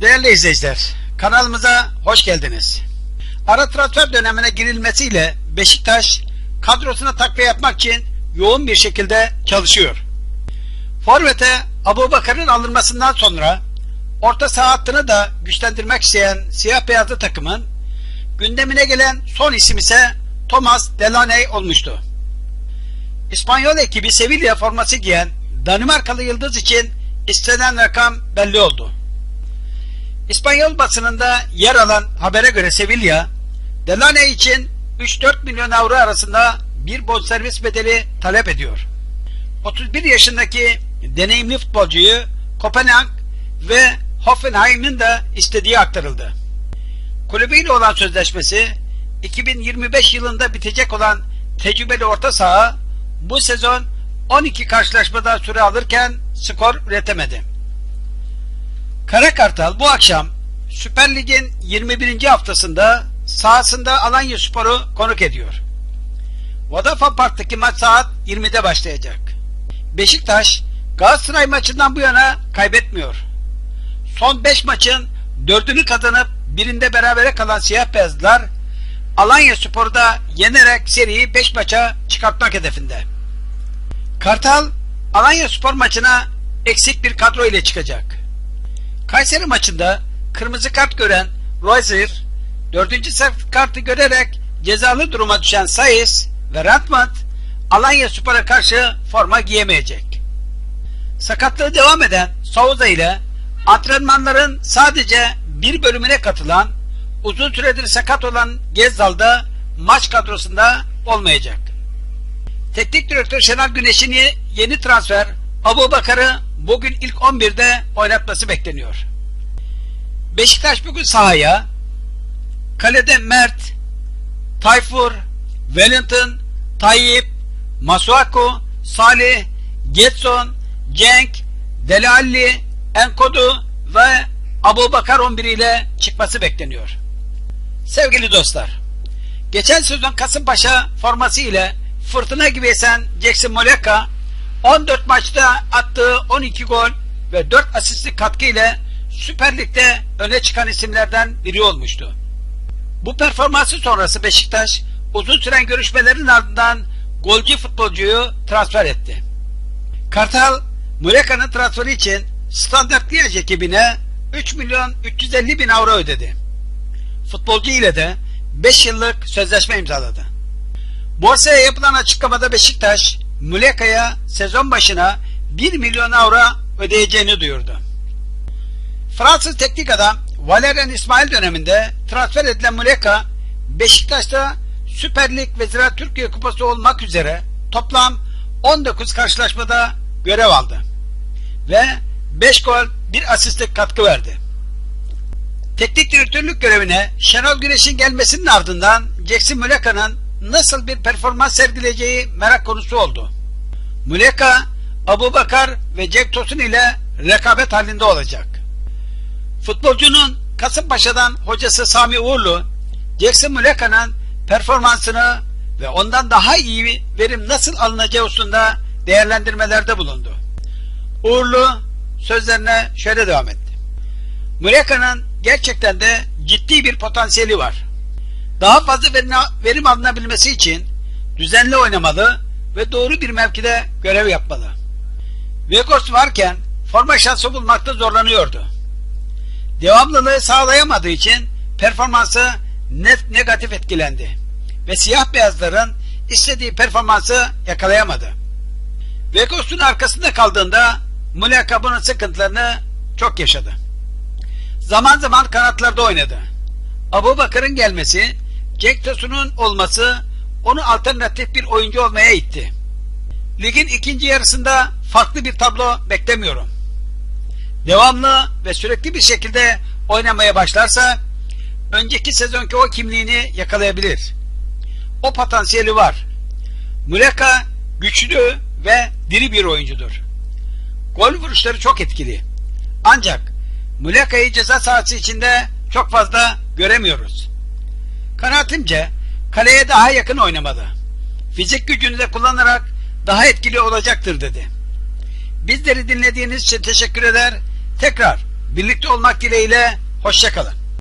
Değerli izleyiciler, kanalımıza hoş geldiniz. Ara transfer dönemine girilmesiyle Beşiktaş kadrosuna takviye yapmak için yoğun bir şekilde çalışıyor. Forvet'e Abu Bakar'ın alınmasından sonra orta saha hattını da güçlendirmek isteyen siyah beyazlı takımın gündemine gelen son isim ise Thomas Delaney olmuştu. İspanyol ekibi Sevilla forması giyen Danimarkalı yıldız için istenen rakam belli oldu. İspanyol basınında yer alan habere göre Sevilla, Delaney için 3-4 milyon avro arasında bir bonservis bedeli talep ediyor. 31 yaşındaki deneyimli futbolcuyu Kopenhag ve Hoffenheim'in de istediği aktarıldı. Kulübüyle olan sözleşmesi 2025 yılında bitecek olan tecrübeli orta saha bu sezon 12 karşılaşmada süre alırken skor üretemedi. Kara Kartal bu akşam Süper Lig'in 21. haftasında sahasında Alanya Spor'u konuk ediyor. Vodafone Park'taki maç saat 20'de başlayacak. Beşiktaş Galatasaray maçından bu yana kaybetmiyor. Son 5 maçın 4'ünü kazanıp birinde berabere kalan siyah beyazlar Alanya Spor'u da yenerek seriyi 5 maça çıkartmak hedefinde. Kartal Alanya Spor maçına eksik bir kadro ile çıkacak. Kayseri maçında kırmızı kart gören Royzer, dördüncü sert kartı görerek cezalı duruma düşen Sayıs ve Ratmat Alanya Spor'a karşı forma giyemeyecek. Sakatlığı devam eden Souza ile antrenmanların sadece bir bölümüne katılan uzun süredir sakat olan Gezzal'da maç kadrosunda olmayacak. Teknik direktör Şenol Güneş'in yeni transfer Abu Bakar'ı bugün ilk 11'de oynatması bekleniyor. Beşiktaş bugün sahaya kalede Mert, Tayfur, Wellington, Tayyip, Masuaku, Salih, Getson, Cenk, Delalli, Enkodu ve Abu Bakar 11 ile çıkması bekleniyor. Sevgili dostlar, geçen sezon Kasımpaşa forması ile fırtına gibi esen Jackson Moleka 14 maçta attığı 12 gol ve 4 asistlik katkı ile Süper Lig'de öne çıkan isimlerden biri olmuştu. Bu performansı sonrası Beşiktaş uzun süren görüşmelerin ardından golcü futbolcuyu transfer etti. Kartal, Muleka'nın transferi için Standart Liège ekibine 3 milyon 350 bin avro ödedi. Futbolcu ile de 5 yıllık sözleşme imzaladı. Borsaya yapılan açıklamada Beşiktaş, Muleka'ya sezon başına 1 milyon avro ödeyeceğini duyurdu. Fransız teknik adam Valerian İsmail döneminde transfer edilen Muleka, Beşiktaş'ta Süper Lig ve Ziraat Türkiye Kupası olmak üzere toplam 19 karşılaşmada görev aldı. Ve 5 gol, 1 asistlik katkı verdi. Teknik direktörlük görevine Şenol Güneş'in gelmesinin ardından Jackson Muleka'nın nasıl bir performans sergileyeceği merak konusu oldu. Muleka, Abu Bakar ve Jack Tosun ile rekabet halinde olacak. Futbolcunun Kasımpaşa'dan hocası Sami Uğurlu, Jackson Muleka'nın performansını ve ondan daha iyi verim nasıl alınacağı hususunda değerlendirmelerde bulundu. Uğurlu sözlerine şöyle devam etti. Muleka'nın gerçekten de ciddi bir potansiyeli var. Daha fazla verim alınabilmesi için düzenli oynamalı ve doğru bir mevkide görev yapmalı. Vegos varken forma şansı bulmakta zorlanıyordu. Devamlılığı sağlayamadığı için performansı net negatif etkilendi ve siyah beyazların istediği performansı yakalayamadı. Vegos'un arkasında kaldığında Muleka bunun sıkıntılarını çok yaşadı. Zaman zaman kanatlarda oynadı. Abu Bakır'ın gelmesi, Cenk Tosun'un olması onu alternatif bir oyuncu olmaya itti. Ligin ikinci yarısında farklı bir tablo beklemiyorum. Devamlı ve sürekli bir şekilde oynamaya başlarsa önceki sezonki o kimliğini yakalayabilir. O potansiyeli var. Muleka güçlü ve diri bir oyuncudur. Gol vuruşları çok etkili. Ancak Muleka'yı ceza sahası içinde çok fazla göremiyoruz. Kanaatimce kaleye daha yakın oynamalı. Fizik gücünü de kullanarak daha etkili olacaktır dedi. Bizleri dinlediğiniz için teşekkür eder. Tekrar birlikte olmak dileğiyle hoşçakalın.